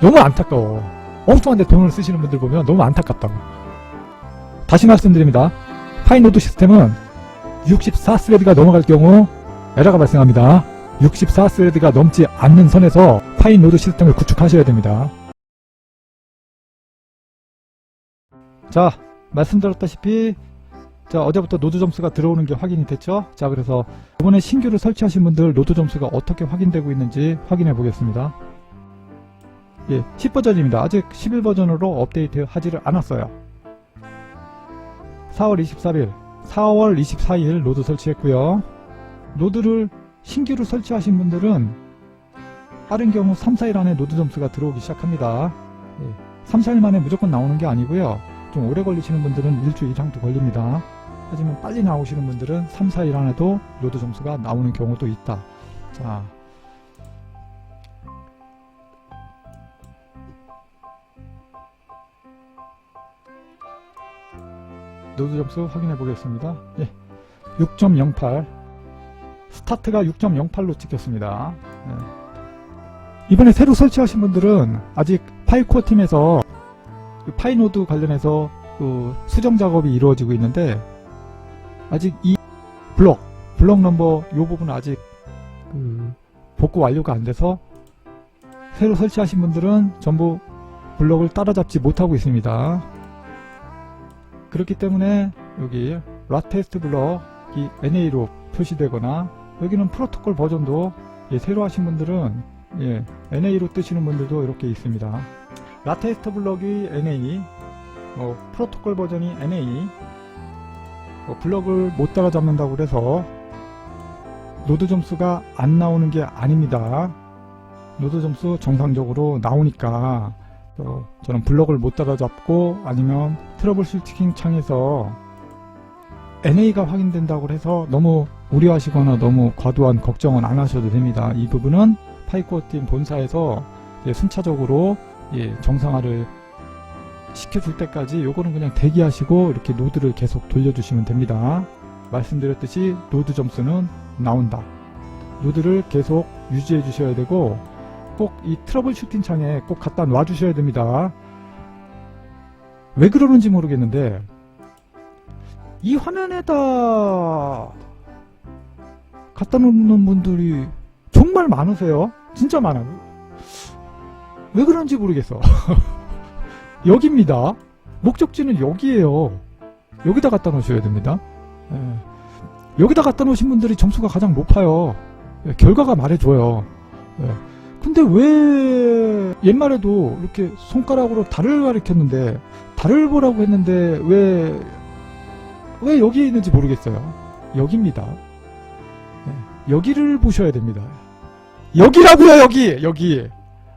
너무 안타까워. 엉뚱한데 돈을 쓰시는 분들 보면 너무 안타깝다고. 다시 말씀드립니다. 파이노드 시스템은 64스레드가 넘어갈 경우 에러가 발생합니다. 64스레드가 넘지 않는 선에서 파이노드 시스템을 구축하셔야 됩니다. 자, 말씀드렸다시피 자, 어제부터 노드 점수가 들어오는 게 확인이 됐죠? 자, 그래서 이번에 신규로 설치하신 분들 노드 점수가 어떻게 확인되고 있는지 확인해 보겠습니다. 예, 10버전입니다. 아직 11버전으로 업데이트 하지를 않았어요. 4월 24일, 4월 24일 노드 설치했고요. 노드를 신규로 설치하신 분들은 빠른 경우 3, 4일 안에 노드 점수가 들어오기 시작합니다. 예, 3, 4일 만에 무조건 나오는 게 아니고요. 좀 오래 걸리시는 분들은 일주일 이상도 걸립니다. 하지만 빨리 나오시는 분들은 3, 4일 안에도 노드 점수가 나오는 경우도 있다. 자. 노드 점수 확인해 보겠습니다. 예. 6.08. 스타트가 6.08로 찍혔습니다. 예. 이번에 새로 설치하신 분들은 아직 파이코어 팀에서 그 파이노드 관련해서 그 수정 작업이 이루어지고 있는데 아직 이 블럭 블럭 넘버 요 부분 아직 그 복구 완료가 안 돼서 새로 설치하신 분들은 전부 블럭을 따라잡지 못하고 있습니다. 그렇기 때문에 여기 라테스트 블럭이 NA로 표시되거나 여기는 프로토콜 버전도 예, 새로 하신 분들은 예, NA로 뜨시는 분들도 이렇게 있습니다. 라테스트 블럭이 NA, 뭐 프로토콜 버전이 NA, 뭐 블럭을 못 따라잡는다고 그래서 노드 점수가 안 나오는 게 아닙니다. 노드 점수 정상적으로 나오니까 어, 저는 블럭을 못 따라잡고 아니면 트러블 슈팅 창에서 NA가 확인된다고 해서 너무 우려하시거나 너무 과도한 걱정은 안 하셔도 됩니다. 이 부분은 파이코어 팀 본사에서 이제 순차적으로 예, 정상화를 시켜줄 때까지 요거는 그냥 대기하시고 이렇게 노드를 계속 돌려주시면 됩니다. 말씀드렸듯이 노드 점수는 나온다. 노드를 계속 유지해 주셔야 되고 꼭 이 트러블 슈팅 창에 꼭 갖다 놔 주셔야 됩니다. 왜 그러는지 모르겠는데 이 화면에다 갖다 놓는 분들이 정말 많으세요. 진짜 많아요. 왜 그런지 모르겠어. 여기입니다. 목적지는 여기에요. 여기다 갖다 놓으셔야 됩니다. 예. 여기다 갖다 놓으신 분들이 점수가 가장 높아요. 예, 결과가 말해줘요. 예. 근데 왜 옛말에도 이렇게 손가락으로 달을 가리켰는데 달을 보라고 했는데 왜, 왜 여기에 있는지 모르겠어요. 여기입니다. 예. 여기를 보셔야 됩니다. 여기라고요, 여기! 여기!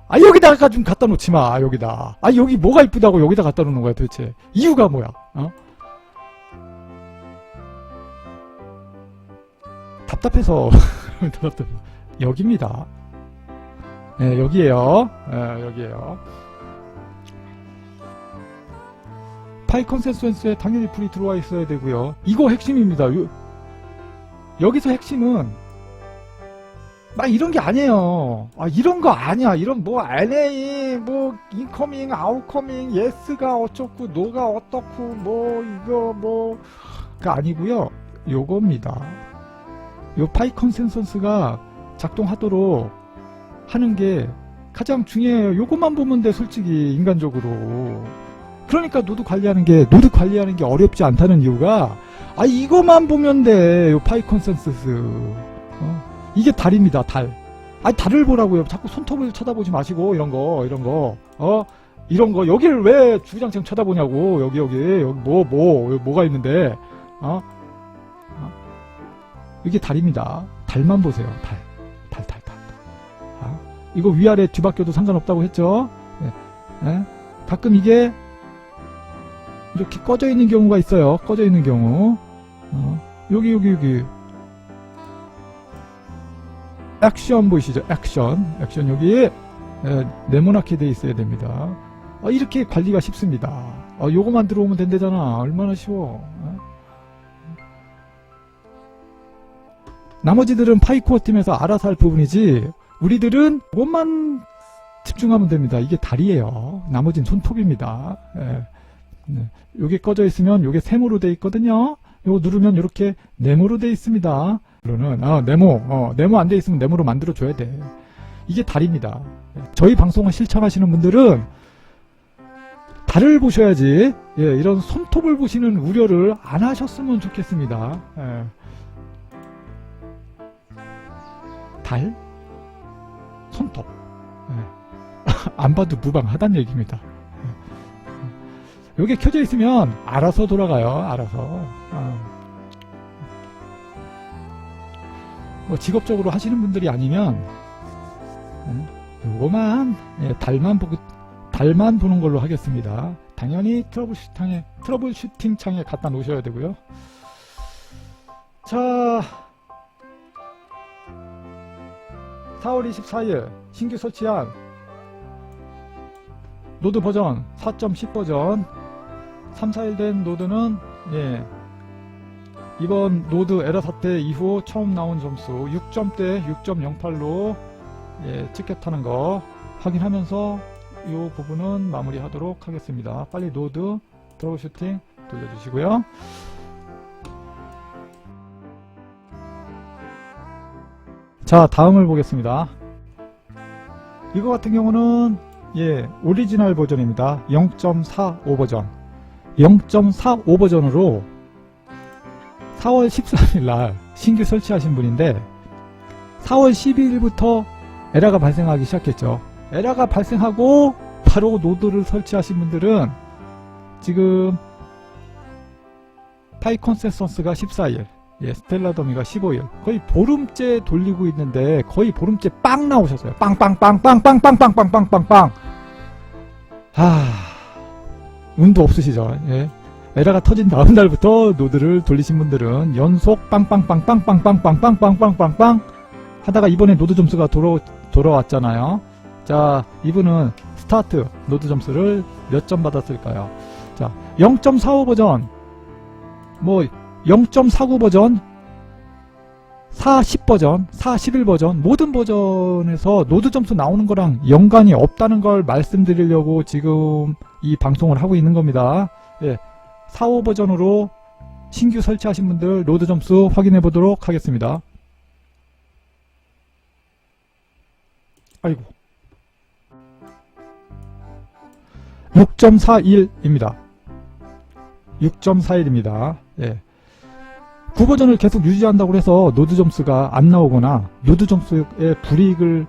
아, 여기다가 좀 갖다 놓지 마, 여기다. 아, 여기 뭐가 이쁘다고 여기다 갖다 놓는 거야, 도대체. 이유가 뭐야, 어? 답답해서. 답답해. 여기입니다. 네, 여기에요. 네, 여기에요. 파이 컨센서스에 당연히 불이 들어와 있어야 되고요. 이거 핵심입니다. 요- 여기서 핵심은 막 이런 게 아니에요. 아 이런 거 아니야. 이런 뭐 NA 뭐 인커밍 아웃커밍 예스가 어쩌고 노가 어떻고 뭐 이거 뭐가 아니고요. 요겁니다. 요 파이 컨센서스가 작동하도록 하는 게 가장 중요해요. 요것만 보면 돼 솔직히 인간적으로. 그러니까 노드 관리하는 게 노드 관리하는 게 어렵지 않다는 이유가 아 이거만 보면 돼. 요 파이 컨센서스. 어? 이게 달입니다, 달. 아니, 달을 보라고요. 자꾸 손톱을 쳐다보지 마시고, 이런 거, 이런 거, 어? 이런 거, 여기를 왜 주장창 쳐다보냐고, 여기, 여기, 여기, 뭐, 뭐, 여기 뭐가 있는데, 어? 어? 이게 달입니다. 달만 보세요, 달. 아? 이거 위아래 뒤바뀌어도 상관없다고 했죠? 예. 예? 가끔 이게, 이렇게 꺼져 있는 경우가 있어요. 꺼져 있는 경우. 어? 여기, 여기, 여기. 액션 보이시죠? 액션. 액션 여기 에, 네모나게 돼 있어야 됩니다. 아, 이렇게 관리가 쉽습니다. 아, 요거만 들어오면 된대잖아. 얼마나 쉬워. 어? 나머지들은 파이코어 팀에서 알아서 할 부분이지 우리들은 그것만 집중하면 됩니다. 이게 다리예요. 나머진 손톱입니다. 예. 네. 요게 꺼져 있으면 요게 세모로 돼 있거든요. 요거 누르면 이렇게 네모로 돼 있습니다. 그러는 아, 네모, 어, 네모 안 돼 있으면 네모로 만들어 줘야 돼. 이게 다리입니다. 예. 저희 방송을 실천하시는 분들은 달을 보셔야지 예, 이런 손톱을 보시는 우려를 안 하셨으면 좋겠습니다. 예. 달, 손톱. 예. 안 봐도 무방하단 얘기입니다. 예. 요게 켜져 있으면 알아서 돌아가요. 알아서. 어. 뭐 직업적으로 하시는 분들이 아니면 예, 요거만 예, 달만 보고 달만 보는 걸로 하겠습니다. 당연히 트러블 슈팅에 트러블 슈팅 창에 갖다 놓으셔야 되고요. 자, 4월 24일 신규 설치한 노드 버전 4.10 버전 3, 4일 된 노드는 예, 이번 노드 에러 사태 이후 처음 나온 점수 6점대 6.08로 예, 찍혔다는 거 확인하면서 이 부분은 마무리하도록 하겠습니다. 빨리 노드 트러블 슈팅 돌려주시고요. 자, 다음을 보겠습니다. 이거 같은 경우는 예, 오리지널 버전입니다. 0.45 버전. 0.45 버전으로 4월 13일 날 신규 설치하신 분인데 4월 12일부터 에러가 발생하기 시작했죠. 에러가 발생하고 바로 노드를 설치하신 분들은 지금 파이 컨센서스가 14일, 예, 스텔라 더미가 15일. 거의 보름째 돌리고 있는데 거의 보름째 빵 나오셨어요. 빵빵빵빵빵빵빵빵빵빵빵. 아, 운도 없으시죠. 예. 에러가 터진 다음 날부터 노드를 돌리신 분들은 연속 빵빵빵빵빵빵빵빵빵빵빵빵 하다가 이번에 노드 점수가 돌아, 돌아왔잖아요. 자, 이분은 스타트 노드 점수를 몇 점 받았을까요? 자, 0.45 버전, 뭐 0.49 버전, 410 버전, 411 버전 모든 버전에서 노드 점수 나오는 거랑 연관이 없다는 걸 말씀드리려고 지금 이 방송을 하고 있는 겁니다. 예, 45 버전으로 신규 설치하신 분들 노드 점수 확인해 보도록 하겠습니다. 아이고. 6.41입니다. 6.41입니다. 예. 9버전을 계속 유지한다고 해서 노드 점수가 안 나오거나 노드 점수에 불이익을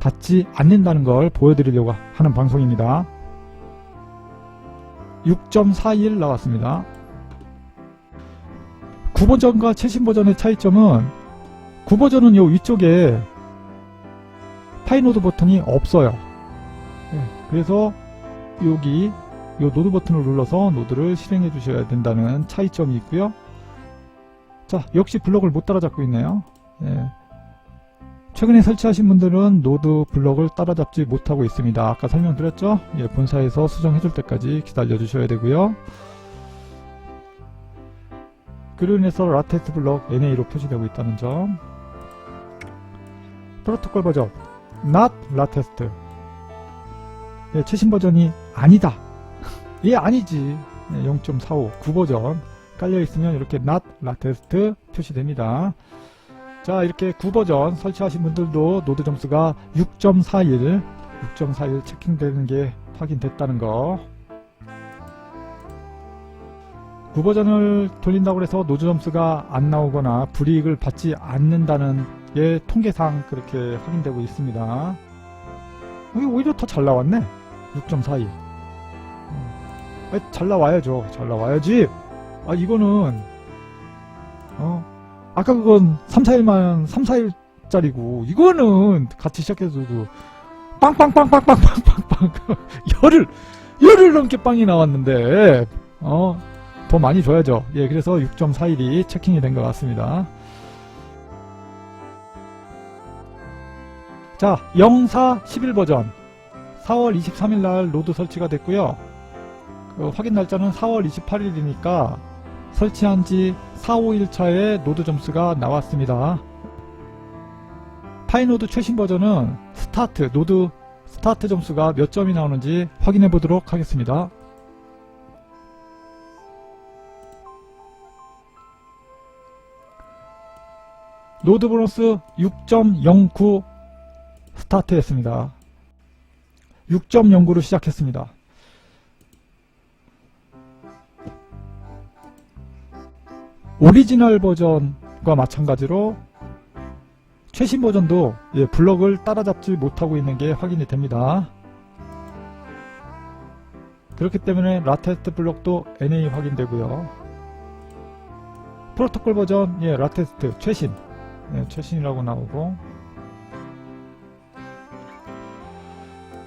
받지 않는다는 걸 보여드리려고 하는 방송입니다. 6.41 나왔습니다. 9버전과 최신 버전의 차이점은 9버전은 요 위쪽에 파이노드 버튼이 없어요. 예, 그래서 여기 요 노드 버튼을 눌러서 노드를 실행해 주셔야 된다는 차이점이 있고요. 자, 역시 블럭을 못 따라잡고 있네요. 예. 최근에 설치하신 분들은 노드 블럭을 따라잡지 못하고 있습니다. 아까 설명드렸죠? 예, 본사에서 수정해 줄 때까지 기다려 주셔야 되고요. 그로 인해서 라테스트 블럭 NA로 표시되고 있다는 점. 프로토콜 버전 not latest 예, 최신 버전이 아니다. 예, 아니지. 예, 0.45 9버전 깔려 있으면 이렇게 not latest 표시됩니다. 자, 이렇게 9버전 설치하신 분들도 노드 점수가 6.41, 6.41 체킹되는 게 확인됐다는 거. 9버전을 돌린다고 해서 노드 점수가 안 나오거나 불이익을 받지 않는다는 게 통계상 그렇게 확인되고 있습니다. 오히려 더 잘 나왔네. 6.42. 음. 잘 나와야죠. 잘 나와야지. 아, 이거는, 어, 아까 그건 3, 4일만, 3, 4일짜리고, 이거는 같이 시작해서도 빵빵빵빵빵빵빵빵 열흘, 열흘 넘게 빵이 나왔는데, 어, 더 많이 줘야죠. 예, 그래서 6.41이 체킹이 된 것 같습니다. 자, 04 11 버전 4월 23일 날 로드 설치가 됐고요. 그 확인 날짜는 4월 28일이니까 설치한 지 4, 5일 차에 노드 점수가 나왔습니다. 파이노드 최신 버전은 스타트 노드 스타트 점수가 몇 점이 나오는지 확인해 보도록 하겠습니다. 노드 보너스 6.09 스타트했습니다. 6.09로 시작했습니다. 오리지널 버전과 마찬가지로 최신 버전도 예, 블럭을 따라잡지 못하고 있는 게 확인이 됩니다. 그렇기 때문에 라테스트 블럭도 NA 확인되고요. 프로토콜 버전 예, 라테스트 최신 예, 최신이라고 나오고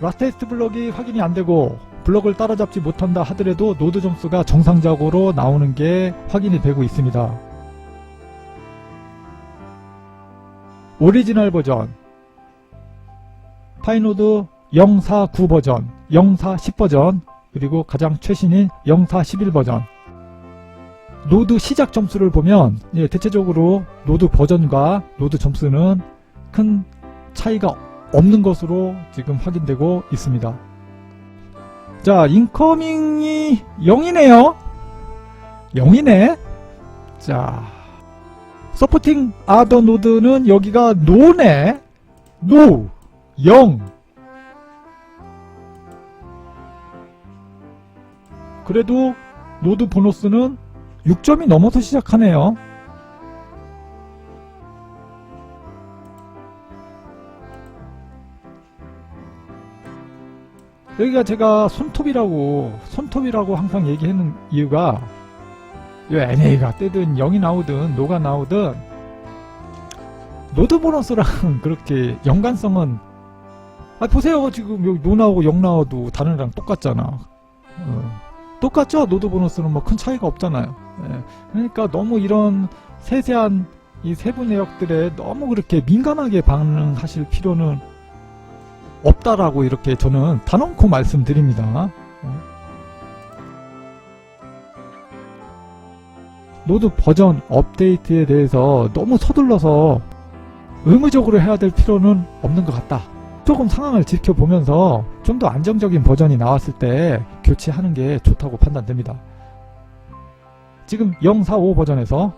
라테스트 블럭이 확인이 안되고 블럭을 따라잡지 못한다 하더라도 노드 점수가 정상적으로 나오는 게 확인이 되고 있습니다. 오리지널 버전 파이노드 049 버전 0410 버전 그리고 가장 최신인 0411 버전 노드 시작 점수를 보면 예, 대체적으로 노드 버전과 노드 점수는 큰 차이가 없는 것으로 지금 확인되고 있습니다. 자, 인커밍이 0이네요. 0이네. 자, 서포팅 아더 노드는 여기가 노네. 노. 0. 그래도 노드 보너스는 6점이 넘어서 시작하네요. 여기가 제가 손톱이라고 손톱이라고 항상 얘기하는 이유가 이 NA가 뜨든 0이 나오든 노가 나오든 노드 보너스랑 그렇게 연관성은 아 보세요. 지금 여기 노 나오고 0 나와도 다른 애랑 똑같잖아. 어, 똑같죠? 노드 보너스는 뭐 큰 차이가 없잖아요. 예, 그러니까 너무 이런 세세한 이 세부 내역들에 너무 그렇게 민감하게 반응하실 필요는 없다라고 이렇게 저는 단언코 말씀드립니다. 노드 버전 업데이트에 대해서 너무 서둘러서 의무적으로 해야 될 필요는 없는 것 같다. 조금 상황을 지켜보면서 좀 더 안정적인 버전이 나왔을 때 교체하는 게 좋다고 판단됩니다. 지금 045 버전에서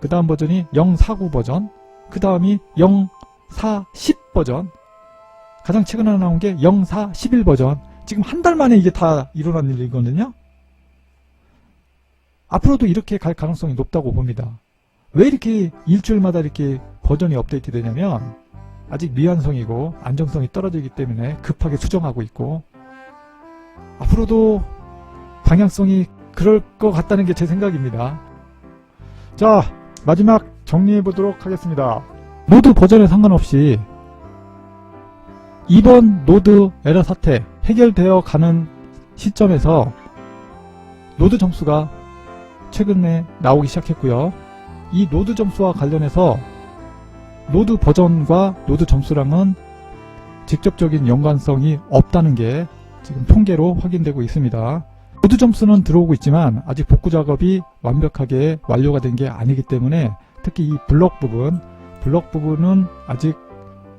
그 다음 버전이 049 버전, 그 다음이 0410 버전, 가장 최근에 나온 게 04, 11 버전. 지금 한 달 만에 이게 다 일어난 일이거든요. 앞으로도 이렇게 갈 가능성이 높다고 봅니다. 왜 이렇게 일주일마다 이렇게 버전이 업데이트 되냐면 아직 미완성이고 안정성이 떨어지기 때문에 급하게 수정하고 있고 앞으로도 방향성이 그럴 것 같다는 게 제 생각입니다. 자 마지막 정리해 보도록 하겠습니다. 모두 버전에 상관없이 이번 노드 에러 사태 해결되어 가는 시점에서 노드 점수가 최근에 나오기 시작했고요. 이 노드 점수와 관련해서 노드 버전과 노드 점수랑은 직접적인 연관성이 없다는 게 지금 통계로 확인되고 있습니다. 노드 점수는 들어오고 있지만 아직 복구 작업이 완벽하게 완료가 된 게 아니기 때문에 특히 이 블럭 부분, 블럭 부분은 아직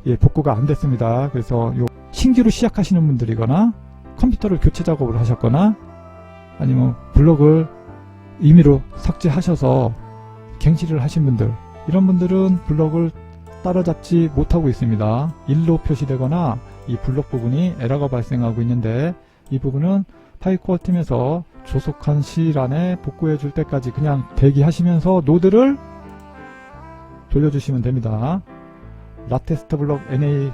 예, 복구가 안 됐습니다. 그래서 요 신규로 시작하시는 분들이거나 컴퓨터를 교체 작업을 하셨거나 아니면 블록을 임의로 삭제하셔서 갱신을 하신 분들 이런 분들은 블록을 따라잡지 못하고 있습니다. 일로 표시되거나 이 블록 부분이 에러가 발생하고 있는데 이 부분은 파이코어 팀에서 조속한 시일 안에 복구해 줄 때까지 그냥 대기하시면서 노드를 돌려주시면 됩니다. 라테스트 블록 NA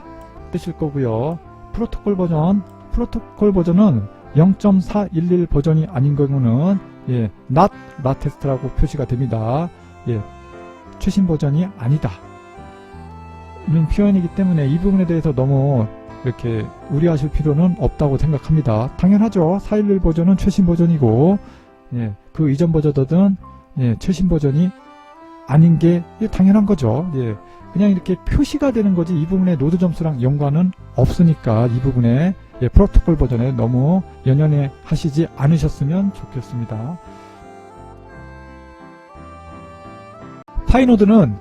뜨실 거고요. 프로토콜 버전, 프로토콜 버전은 0.411 버전이 아닌 경우는 예, not 라테스트라고 표시가 됩니다. 예, 최신 버전이 아니다. 이런 표현이기 때문에 이 부분에 대해서 너무 이렇게 우려하실 필요는 없다고 생각합니다. 당연하죠. 411 버전은 최신 버전이고 예, 그 이전 버전들은 예, 최신 버전이 아닌 게 당연한 거죠. 예, 그냥 이렇게 표시가 되는 거지 이 부분에 노드 점수랑 연관은 없으니까 이 부분에 예, 프로토콜 버전에 너무 연연해 하시지 않으셨으면 좋겠습니다. 파이노드는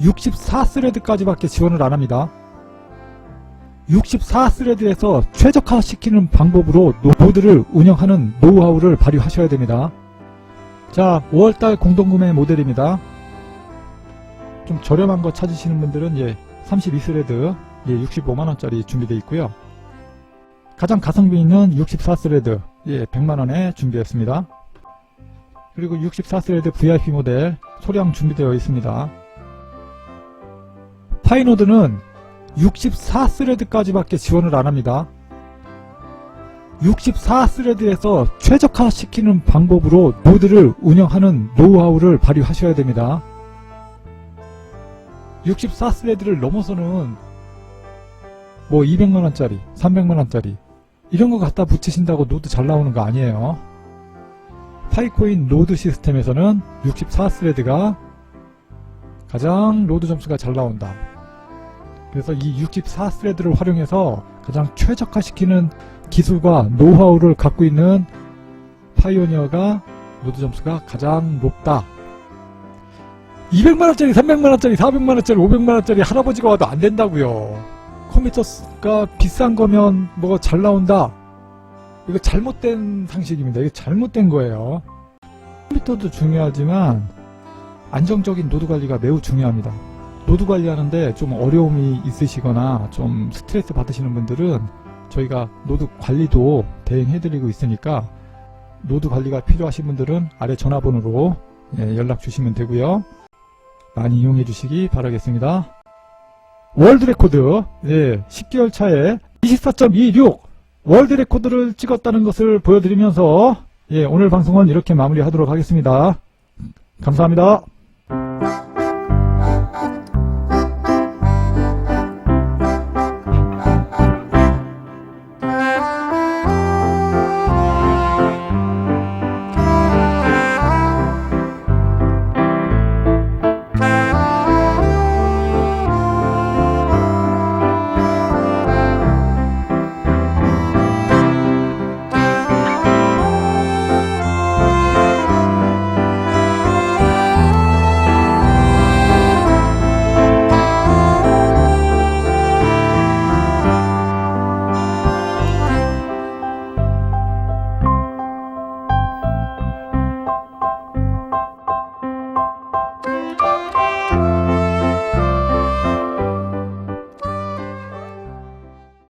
64스레드까지밖에 지원을 안 합니다. 64스레드에서 최적화시키는 방법으로 노드를 운영하는 노하우를 발휘하셔야 됩니다. 자, 5월달 공동구매 모델입니다. 좀 저렴한 거 찾으시는 분들은 예, 32스레드 예, 65만원짜리 준비되어 있고요. 가장 가성비 있는 64스레드 예, 100만원에 준비했습니다. 그리고 64스레드 VIP 모델 소량 준비되어 있습니다. 파이노드는 64스레드까지 밖에 지원을 안합니다. 64스레드에서 최적화시키는 방법으로 노드를 운영하는 노하우를 발휘하셔야 됩니다. 64스레드를 넘어서는 뭐 200만원짜리, 300만원짜리 이런 거 갖다 붙이신다고 노드 잘 나오는 거 아니에요. 파이코인 노드 시스템에서는 64스레드가 가장 로드 점수가 잘 나온다. 그래서 이 64스레드를 활용해서 가장 최적화시키는 기술과 노하우를 갖고 있는 파이오니어가 로드 점수가 가장 높다. 200만 원짜리, 300만 원짜리, 400만 원짜리, 500만 원짜리 할아버지가 와도 안 된다고요. 컴퓨터가 비싼 거면 뭐잘 나온다. 이거 잘못된 상식입니다. 이거 잘못된 거예요. 컴퓨터도 중요하지만 안정적인 노드 관리가 매우 중요합니다. 노드 관리하는데 좀 어려움이 있으시거나 좀 스트레스 받으시는 분들은 저희가 노드 관리도 대행해드리고 있으니까 노드 관리가 필요하신 분들은 아래 전화번호로 예, 연락 주시면 되고요. 많이 이용해 주시기 바라겠습니다. 월드 레코드 예, 10개월 차에 24.26 월드 레코드를 찍었다는 것을 보여드리면서 예, 오늘 방송은 이렇게 마무리하도록 하겠습니다. 감사합니다.